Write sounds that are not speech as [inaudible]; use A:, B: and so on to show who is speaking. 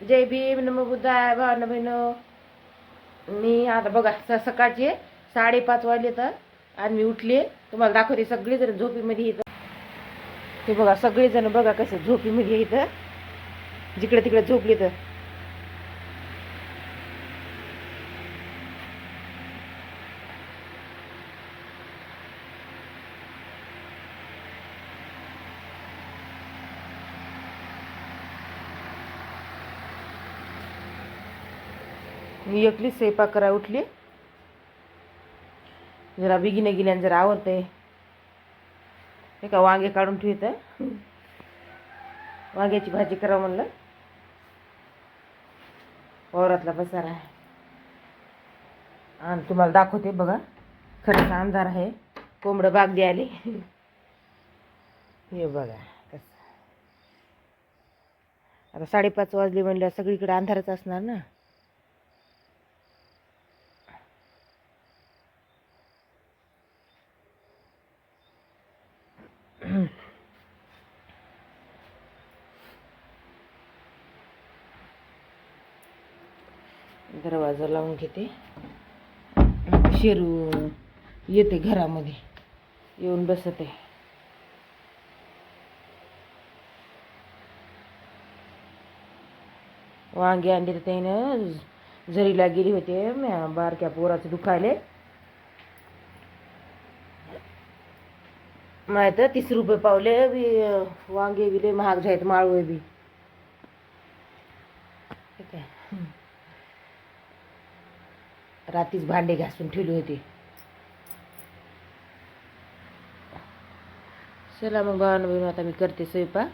A: जय भीम नम बुद्धाय भावना बहिणं मी आता बघा स सकाळचे साडेपाच वाजले तर आणि मी उठले. तुम्हाला दाखवते सगळेजण झोपीमध्ये येतं ते बघा सगळेजण बघा कसं झोपीमध्ये येतं जिकडे तिकडे झोपले तर. मी एकली स्वयंपाक करा उठली. जरा बिगिने गेल्याने जरा आवडते हे का वांगे काढून ठेवत वांग्याची भाजी करा म्हणलं. वावरातला पसारा आहे. आणि तुम्हाला दाखवते बघा. खरंच अंधार आहे. कोंबडं बाग द्यायले हे बघा कसं. आता साडेपाच वाजले म्हणल्यावर सगळीकडे अंधारच असणार ना. [clears throat] दरवाजा लावून घेते. शेरू येते घरामध्ये. येऊन बसते. वांगे आणले तर त्यानं झरीला गेली होते बारक्या पोराचं दुखायले. माहीत तीस रुपये पावले बी वांगे बी लय महाग आहेत माळवे बी. ठीक आहे. रात्रीच भांडे घासून ठेवली होती. चला मग भावानं बहिण आता मी करते स्वयंपाक.